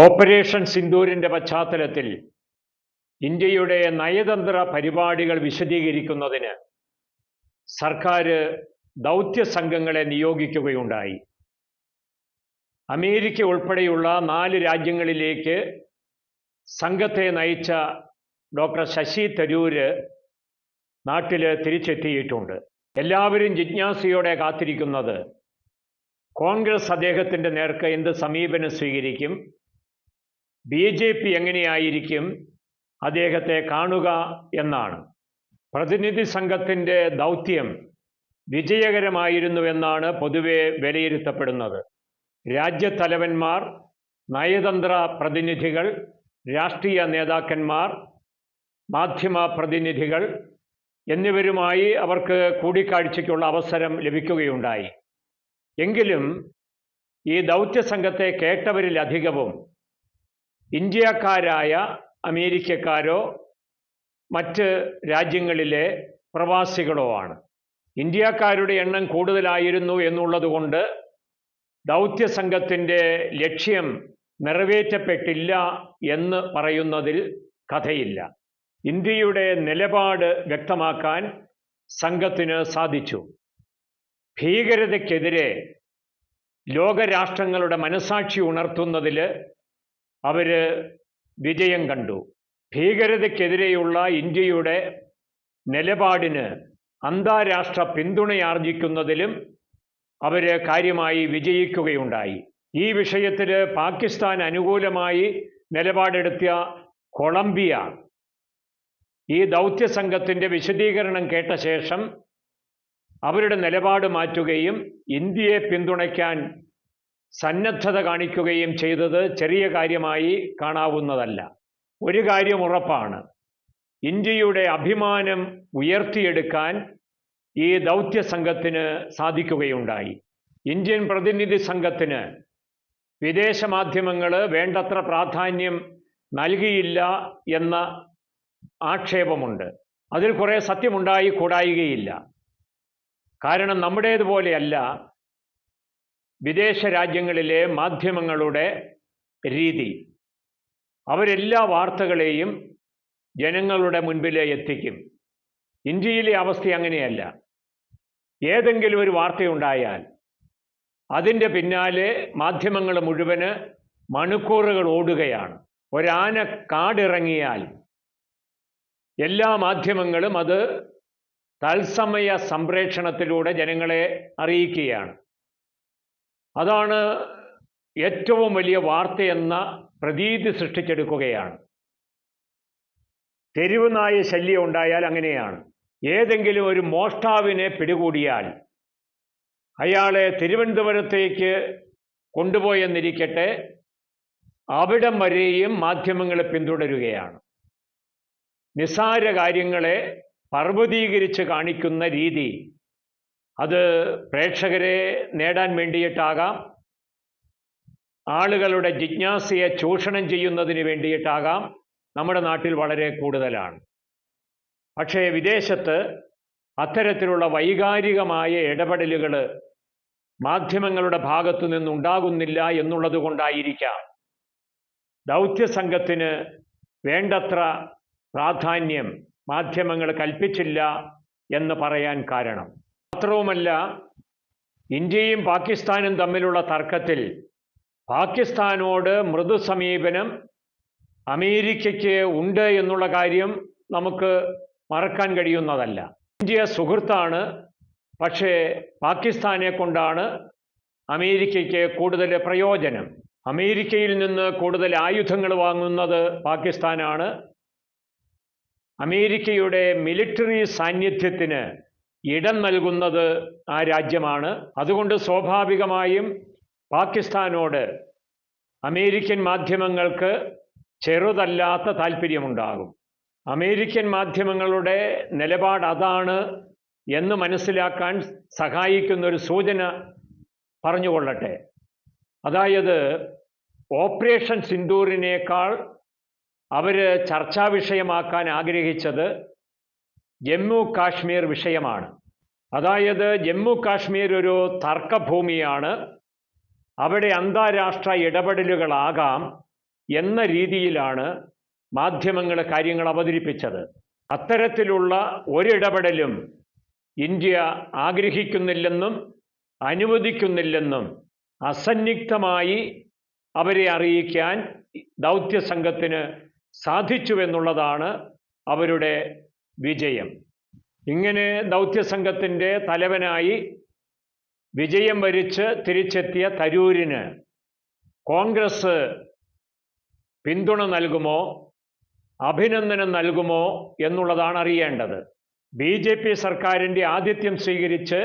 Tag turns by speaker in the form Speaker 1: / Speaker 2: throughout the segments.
Speaker 1: Operation സിന്ദൂരിന്റെ പശ്ചാത്തലത്തിൽ ഇന്ത്യയുടെ നയതന്ത്ര പരിപാടികൾ വിശദീകരിക്കുന്നതിന് സർക്കാർ ദൗത്യ സംഘങ്ങളെ നിയോഗിക്കുകയുണ്ടായി. അമേരിക്ക ഉൾപ്പെടെയുള്ള നാല് രാജ്യങ്ങളിലേക്ക് സംഘത്തെ നയിച്ച ഡോക്ടർ ശശി തരൂര് നാട്ടിൽ തിരിച്ചെത്തിയിട്ടുണ്ട്. എല്ലാവരും ജിജ്ഞാസയോടെ കാത്തിരിക്കുന്നത് കോൺഗ്രസ് അദ്ദേഹത്തിന്റെ നേർക്ക് എന്ത് സമീപനം സ്വീകരിക്കും ബി ജെ പി എങ്ങനെയായിരിക്കും അദ്ദേഹത്തെ കാണുക എന്നാണ്. പ്രതിനിധി സംഘത്തിന്റെ ദൗത്യം വിജയകരമായിരുന്നുവെന്നാണ് പൊതുവെ വിലയിരുത്തപ്പെടുന്നത്. രാജ്യത്തലവന്മാർ നയതന്ത്ര പ്രതിനിധികൾ രാഷ്ട്രീയ നേതാക്കന്മാർ മാധ്യമ പ്രതിനിധികൾ എന്നിവരുമായി അവർക്ക് കൂടിക്കാഴ്ചയ്ക്കുള്ള അവസരം ലഭിക്കുകയുണ്ടായി. എങ്കിലും ഈ ദൗത്യ സംഘത്തെ കേട്ടവരിലധികവും ഇന്ത്യക്കാരായ അമേരിക്കക്കാരോ മറ്റ് രാജ്യങ്ങളിലെ പ്രവാസികളോ ആണ്. ഇന്ത്യക്കാരുടെ എണ്ണം കൂടുതലായിരുന്നു എന്നുള്ളതുകൊണ്ട് ദൗത്യ സംഘത്തിന്റെ ലക്ഷ്യം നിറവേറ്റപ്പെട്ടില്ല എന്ന് പറയുന്നതിൽ കഥയില്ല. ഇന്ത്യയുടെ നിലപാട് വ്യക്തമാക്കാൻ സംഘത്തിന് സാധിച്ചു. ഭീകരതയ്ക്കെതിരെ ലോകരാഷ്ട്രങ്ങളുടെ മനസാക്ഷി ഉണർത്തുന്നതിൽ അവർ വിജയം കണ്ടു. ഭീകരതയ്ക്കെതിരെയുള്ള ഇന്ത്യയുടെ നിലപാടിന് അന്താരാഷ്ട്ര പിന്തുണയാർജിക്കുന്നതിലും അവർ കാര്യമായി വിജയിക്കുകയുണ്ടായി. ഈ വിഷയത്തിൽ പാകിസ്ഥാൻ അനുകൂലമായി നിലപാടെടുത്തിയ കൊളംബിയ ഈ ദൗത്യ സംഘത്തിന്റെ വിശദീകരണം കേട്ട ശേഷം അവരുടെ നിലപാട് മാറ്റുകയും ഇന്ത്യയെ പിന്തുണയ്ക്കാൻ സന്നദ്ധത കാണിക്കുകയും ചെയ്തത് ചെറിയ കാര്യമായി കാണാവുന്നതല്ല. ഒരു കാര്യം ഉറപ്പാണ്. ഇന്ത്യയുടെ അഭിമാനം ഉയർത്തിയെടുക്കാൻ ഈ ദൗത്യ സംഘത്തിന് സാധിക്കുകയുണ്ടായി. ഇന്ത്യൻ പ്രതിനിധി സംഘത്തിന് വിദേശ മാധ്യമങ്ങൾ വേണ്ടത്ര പ്രാധാന്യം നൽകിയില്ല എന്ന ആക്ഷേപമുണ്ട്. അതിൽ കുറേ സത്യമുണ്ടായി കൂടായികയില്ല. കാരണം നമ്മുടേതുപോലെയല്ല വിദേശ രാജ്യങ്ങളിലെ മാധ്യമങ്ങളുടെ രീതി. അവരെല്ലാ വാർത്തകളെയും ജനങ്ങളുടെ മുൻപിൽ എത്തിക്കും. ഇന്ത്യയിലെ അവസ്ഥ അങ്ങനെയല്ല. ഏതെങ്കിലും ഒരു വാർത്തയുണ്ടായാൽ അതിന്റെ പിന്നാലെ മാധ്യമങ്ങൾ മുഴുവൻ മണിക്കൂറുകൾ ഓടുകയാണ്. ഒരാന കാടിറങ്ങിയാൽ എല്ലാ മാധ്യമങ്ങളും അത് തത്സമയ സംപ്രേക്ഷണത്തിലൂടെ ജനങ്ങളെ അറിയിക്കുകയാണ്. അതാണ് ഏറ്റവും വലിയ വാർത്തയെന്ന പ്രതീതി സൃഷ്ടിച്ചെടുക്കുകയാണ്. തെരുവ് നായ ശല്യം ഉണ്ടായാൽ അങ്ങനെയാണ്. ഏതെങ്കിലും ഒരു മോഷ്ടാവിനെ പിടികൂടിയാൽ അയാളെ തിരുവനന്തപുരത്തേക്ക് കൊണ്ടുപോയെന്നിരിക്കട്ടെ അവിടം വരെയും മാധ്യമങ്ങൾ പിന്തുടരുകയാണ്. നിസ്സാര കാര്യങ്ങളെ പർവതീകരിച്ച് കാണിക്കുന്ന രീതി അത് പ്രേക്ഷകരെ നേടാൻ വേണ്ടിയിട്ടാകാം. ആളുകളുടെ ജിജ്ഞാസയെ ചൂഷണം ചെയ്യുന്നതിന് വേണ്ടിയിട്ടാകാം. നമ്മുടെ നാട്ടിൽ വളരെ കൂടുതലാണ്. പക്ഷേ വിദേശത്ത് അത്തരത്തിലുള്ള വൈകാരികമായ ഇടപെടലുകൾ മാധ്യമങ്ങളുടെ ഭാഗത്തു നിന്നുണ്ടാകുന്നില്ല എന്നുള്ളത് കൊണ്ടായിരിക്കാം. ദൗത്യ സംഘത്തിന് വേണ്ടത്ര പ്രാധാന്യം മാധ്യമങ്ങൾ കൽപ്പിച്ചില്ല എന്ന് പറയാൻ കാരണം. മാത്രവുമല്ല ഇന്ത്യയും പാകിസ്ഥാനും തമ്മിലുള്ള തർക്കത്തിൽ പാകിസ്ഥാനോട് മൃദു സമീപനം അമേരിക്കയ്ക്ക് ഉണ്ട് എന്നുള്ള കാര്യം നമുക്ക് മറക്കാൻ കഴിയുന്നതല്ല. ഇന്ത്യ സുഹൃത്താണ് പക്ഷേ പാകിസ്ഥാനെ കൊണ്ടാണ് അമേരിക്കയ്ക്ക് കൂടുതൽ പ്രയോജനം. അമേരിക്കയിൽ നിന്ന് കൂടുതൽ ആയുധങ്ങൾ വാങ്ങുന്നത് പാകിസ്ഥാനാണ്. അമേരിക്കയുടെ മിലിറ്ററി സാന്നിധ്യത്തിന് ഇടം നൽകുന്നത് ആ രാജ്യമാണ്. അതുകൊണ്ട് സ്വാഭാവികമായും പാകിസ്ഥാനോട് അമേരിക്കൻ മാധ്യമങ്ങൾക്ക് ചെറുതല്ലാത്ത താല്പര്യമുണ്ടാകും. അമേരിക്കൻ മാധ്യമങ്ങളുടെ നിലപാട് അതാണ് എന്ന് മനസ്സിലാക്കാൻ സഹായിക്കുന്ന ഒരു സൂചന പറഞ്ഞുകൊള്ളട്ടെ. അതായത് ഓപ്പറേഷൻ സിന്ദൂറിനേക്കാൾ അവർ ചർച്ചാ വിഷയമാക്കാൻ ആഗ്രഹിച്ചത് ജമ്മു കാശ്മീർ വിഷയമാണ്. അതായത് ജമ്മു കാശ്മീർ ഒരു തർക്കഭൂമിയാണ്. അവിടെ അന്താരാഷ്ട്ര ഇടപെടലുകളാകാം എന്ന രീതിയിലാണ് മാധ്യമങ്ങൾ കാര്യങ്ങൾ അവതരിപ്പിച്ചത്. അത്തരത്തിലുള്ള ഒരിടപെടലും ഇന്ത്യ ആഗ്രഹിക്കുന്നില്ലെന്നും അനുവദിക്കുന്നില്ലെന്നും അസന്നിഗ്ധമായി അവരെ അറിയിക്കാൻ ദൗത്യ സംഘത്തിന് സാധിച്ചുവെന്നുള്ളതാണ് അവരുടെ വിജയം. ഇങ്ങനെ ദൗത്യസംഘത്തിന്റെ തലവനായി വിജയം വരിച്ച് തിരിച്ചെത്തിയ തരൂരിന് കോൺഗ്രസ് പിന്തുണ നൽകുമോ? അഭിനന്ദനം നൽകുമോ എന്നുള്ളതാണ് അറിയേണ്ടത്. ബി ജെ പി സർക്കാരിന്റെ ആതിഥ്യം സ്വീകരിച്ച്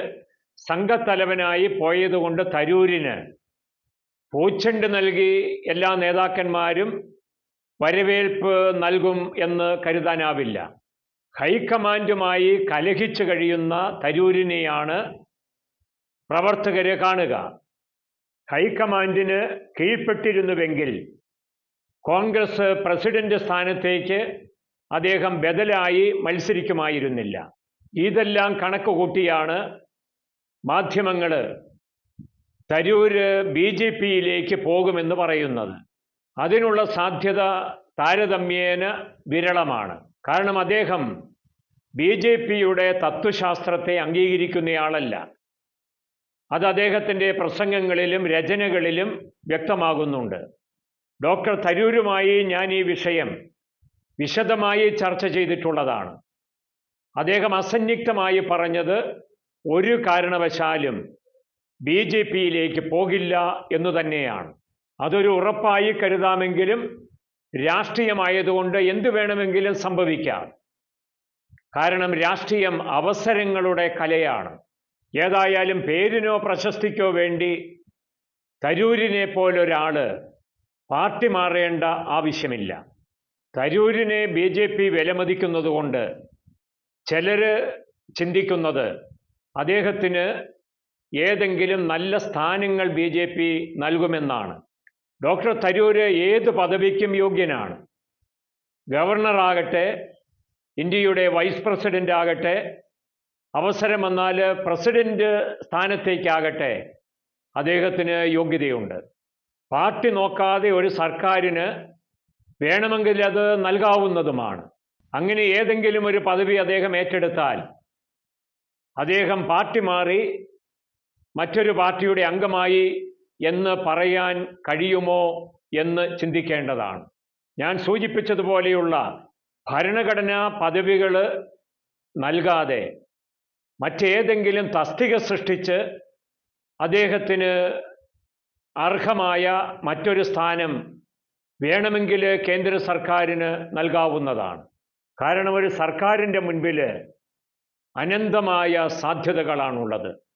Speaker 1: സംഘത്തലവനായി പോയതുകൊണ്ട് തരൂരിന് പൂച്ചണ്ട് നൽകി എല്ലാ നേതാക്കന്മാരും വരവേൽപ്പ് നൽകും എന്ന് കരുതാനാവില്ല. ഹൈക്കമാൻഡുമായി കലഹിച്ചു കഴിയുന്ന തരൂരിനെയാണ് പ്രവർത്തകരെ കാണുക. ഹൈക്കമാൻഡിന് കീഴ്പ്പെട്ടിരുന്നുവെങ്കിൽ കോൺഗ്രസ് പ്രസിഡന്റ് സ്ഥാനത്തേക്ക് അദ്ദേഹം ബദലായി മത്സരിക്കുമായിരുന്നില്ല. ഇതെല്ലാം കണക്ക് കൂട്ടിയാണ് മാധ്യമങ്ങൾ തരൂര് ബി ജെ പിയിലേക്ക് പോകുമെന്ന് പറയുന്നത്. അതിനുള്ള സാധ്യത താരതമ്യേന വിരളമാണ്. കാരണം അദ്ദേഹം ബി ജെ പിയുടെ തത്വശാസ്ത്രത്തെ അംഗീകരിക്കുന്നയാളല്ല. അത് അദ്ദേഹത്തിന്റെ പ്രസംഗങ്ങളിലും രചനകളിലും വ്യക്തമാകുന്നുണ്ട്. ഡോക്ടർ തരൂരുമായി ഞാൻ ഈ വിഷയം വിശദമായി ചർച്ച ചെയ്തിട്ടുള്ളതാണ്. അദ്ദേഹം അസന്നിഗ്ധമായി പറഞ്ഞത് ഒരു കാരണവശാലും ബി ജെ പിയിലേക്ക് പോകില്ല എന്നു തന്നെയാണ്. അതൊരു ഉറപ്പായി കരുതാമെങ്കിലും രാഷ്ട്രീയമായതുകൊണ്ട് എന്തു വേണമെങ്കിലും സംഭവിക്കാം. കാരണം രാഷ്ട്രീയം അവസരങ്ങളുടെ കലയാണ്. ഏതായാലും പേരിനോ പ്രശസ്തിക്കോ വേണ്ടി തരൂരിനെ പോലൊരാൾ പാർട്ടി മാറേണ്ട ആവശ്യമില്ല. തരൂരിനെ ബി ജെ പി വിലമതിക്കുന്നതുകൊണ്ട് ചിലർ ചിന്തിക്കുന്നത് അദ്ദേഹത്തിന് ഏതെങ്കിലും നല്ല സ്ഥാനങ്ങൾ ബി ജെ പി നൽകുമെന്നാണ്. ഡോക്ടർ തരൂര് ഏത് പദവിക്കും യോഗ്യനാണ്? ഗവർണറാകട്ടെ ഇന്ത്യയുടെ വൈസ് പ്രസിഡന്റ് ആകട്ടെ അവസരം വന്നാൽ പ്രസിഡന്റ് സ്ഥാനത്തേക്കാകട്ടെ അദ്ദേഹത്തിന് യോഗ്യതയുണ്ട്. പാർട്ടി നോക്കാതെ ഒരു സർക്കാരിന് വേണമെങ്കിൽ അത് നൽകാവുന്നതുമാണ്. അങ്ങനെ ഏതെങ്കിലും ഒരു പദവി അദ്ദേഹം ഏറ്റെടുത്താൽ അദ്ദേഹം പാർട്ടി മാറി മറ്റൊരു പാർട്ടിയുടെ അംഗമായി എന്ന് പറയാൻ കഴിയുമോ എന്ന് ചിന്തിക്കേണ്ടതാണ്. ഞാൻ സൂചിപ്പിച്ചതുപോലെയുള്ള ഭരണഘടനാ പദവികൾ നൽകാതെ മറ്റേതെങ്കിലും തസ്തിക സൃഷ്ടിച്ച് അദ്ദേഹത്തിന് അർഹമായ മറ്റൊരു സ്ഥാനം വേണമെങ്കിൽ കേന്ദ്ര സർക്കാരിന് നൽകാവുന്നതാണ്. കാരണം ഒരു സർക്കാരിന്റെ മുൻപിൽ അനന്തമായ സാധ്യതകളാണുള്ളത്.